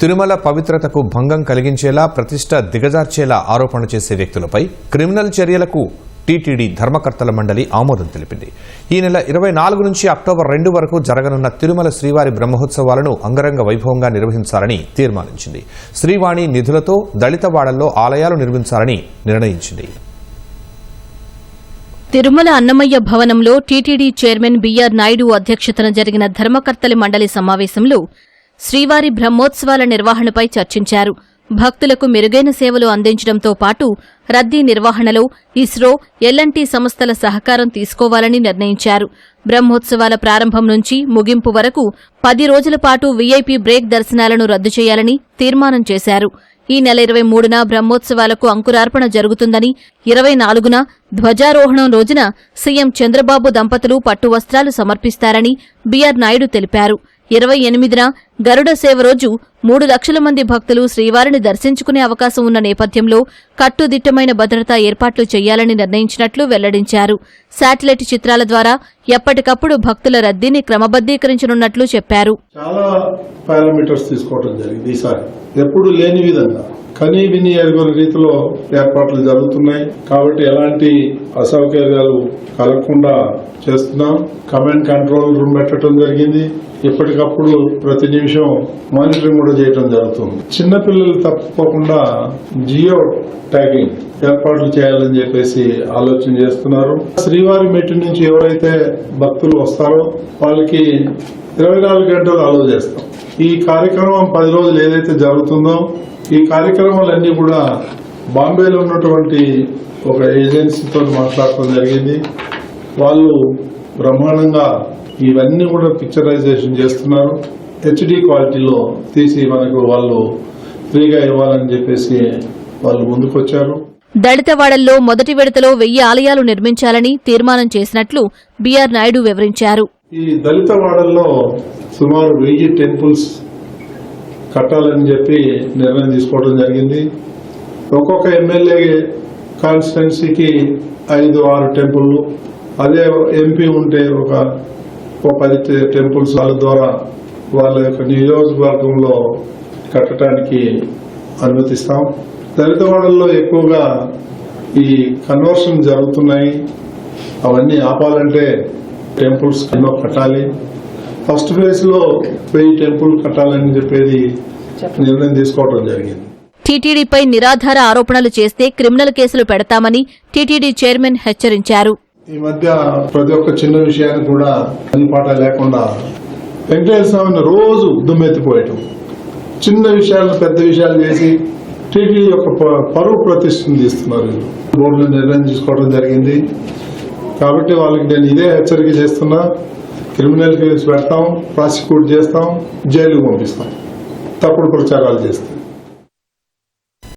తిరుమల పవిత్రతకు భంగం కలిగించేలా ప్రతిష్ట దిగజార్చేలా ఆరోపణ చేసే వ్యక్తులపై క్రిమినల్ చర్యలకు టీటీడీ ధర్మకర్తల మండలి ఆమోదం తెలిపింది. ఈ నెల ఇరవై నాలుగు నుంచి అక్టోబర్ రెండు వరకు జరగనున్న తిరుమల శ్రీవారి బ్రహ్మోత్సవాలను అంగరంగ వైభవంగా నిర్వహించాలని తీర్మానించింది. శ్రీవాణి నిధులతో దళితవాడల్లో ఆలయాలు నిర్మించాలని నిర్ణయించింది. తిరుమల అన్నమయ్య భవనంలో టీటీడీ చైర్మన్ బీఆర్ నాయుడు అధ్యక్షతన జరిగిన ధర్మకర్తల మండలి సమావేశంలో శ్రీవారి బ్రహ్మోత్సవాల నిర్వహణపై చర్చించారు. భక్తులకు మెరుగైన సేవలు అందించడంతో పాటు రద్దీ నిర్వహణలో ఇస్రో ఎల్ఎన్టీ సంస్థల సహకారం తీసుకోవాలని నిర్ణయించారు. బ్రహ్మోత్సవాల ప్రారంభం నుంచి ముగింపు వరకు పది రోజుల పాటు వీఐపీ బ్రేక్ దర్శనాలను రద్దు చేయాలని తీర్మానం చేశారు. ఈ నెల ఇరవై మూడున బ్రహ్మోత్సవాలకు అంకురార్పణ జరుగుతుందని ఇరవై నాలుగున ధ్వజారోహణం రోజున సీఎం చంద్రబాబు దంపతులు పట్టు వస్త్రాలు సమర్పిస్తారని బీఆర్ నాయుడు తెలిపారు. ఇరవై ఎనిమిదిన గరుడ సేవ రోజు మూడు లక్షల మంది భక్తులు శ్రీవారిని దర్శించుకునే అవకాశం ఉన్న నేపథ్యంలో కట్టుదిట్టమైన భద్రతా ఏర్పాట్లు చేయాలని నిర్ణయించినట్లు వెల్లడించారు. శాటిలైట్ చిత్రాల ద్వారా ఎప్పటికప్పుడు భక్తుల రద్దీని క్రమబద్దీకరించనున్నట్లు చెప్పారు. చాలా పారామీటర్స్ తీసుకోవడం జరిగింది ఈసారి. ఎప్పుడు లేని విధంగా. కనీ విని ఎరుగని రీతిలో ఏర్పాట్లు జరుగుతున్నాయి. కాబట్టి ఎలాంటి అసౌకర్యాలు కలగకుండా చేస్తున్నాం. కమాండ్ కంట్రోల్ రూమ్ పెట్టడం జరిగింది. ఎప్పటికప్పుడు ప్రతి నిమిషం విషయం మానిటరింగ్ కూడా చేయడం జరుగుతుంది. చిన్నపిల్లలు తప్పకుండా జియో ట్యాగింగ్ ఏర్పాట్లు చేయాలని చెప్పేసి ఆలోచన చేస్తున్నారు. శ్రీవారి మెట్టు నుంచి ఎవరైతే భక్తులు వస్తారో వాళ్ళకి ఇరవై నాలుగు గంటలు అలో చేస్తాం. ఈ కార్యక్రమం పది రోజులు ఏదైతే జరుగుతుందో ఈ కార్యక్రమాలన్నీ కూడా బాంబేలో ఉన్నటువంటి ఒక ఏజెన్సీతో మాట్లాడటం జరిగింది. వాళ్ళు బ్రహ్మాండంగా ఇవన్నీ కూడా పిక్చరైజేషన్ చేస్తున్నారు. హెచ్డి క్వాలిటీలో తీసి మనకు వాళ్ళు ఫ్రీగా ఇవ్వాలని చెప్పేసి వాళ్ళు ముందుకొచ్చారు. దళితవాడల్లో మొదటి విడతలో వెయ్యి ఆలయాలు నిర్మించాలని తీర్మానం చేసినట్లు బీఆర్ నాయుడు వివరించారు. ఈ దళిత వాడల్లో సుమారు వెయ్యి టెంపుల్స్ కట్టాలని చెప్పి నిర్ణయం తీసుకోవడం జరిగింది. ఒక్కొక్క ఎమ్మెల్యే కాన్స్టిట్యున్సీకి ఐదు ఆరు టెంపుల్ అదే ఎంపీ ఉంటే ఒక పది టెంపుల్స్ వాళ్ళ ద్వారా వాళ్ళ యొక్క నియోజకవర్గంలో కట్టడానికి అనుమతిస్తాం. దళిత వాడల్లో ఎక్కువగా ఈ కన్వర్షన్ జరుగుతున్నాయి. అవన్నీ ఆపాలంటే టెంపుల్స్ ఎన్నో కట్టాలి. ఫస్ట్ ఫేజ్లో వెయ్యి టెంపుల్ కట్టాలని చెప్పేది నిర్ణయం తీసుకోవడం జరిగింది. టీటీడీపై నిరాధార ఆరోపణలు చేస్తే క్రిమినల్ కేసులు పెడతామని టీటీడీ చైర్మన్ హెచ్చరించారు. ఈ మధ్య ప్రతి ఒక్క చిన్న విషయానికి కూడా పాట లేకుండా వెంకటేశ్వర స్వామిని రోజు దుమ్మెత్తిపోయటం. చిన్న విషయాలను పెద్ద విషయాలు చేసి టీటీడీ యొక్క పరువు ప్రతిష్టను తీస్తున్నారు వీళ్ళు. నిర్ణయం తీసుకోవడం జరిగింది. కాబట్టి వాళ్ళకి నేను ఇదే హెచ్చరిక చేస్తున్నా. క్రిమినల్ కేసు పెడతాం ప్రాసిక్యూట్ చేస్తాం జైలుకు పంపిస్తాం. తప్పుడు ప్రచారాలు చేస్తాం.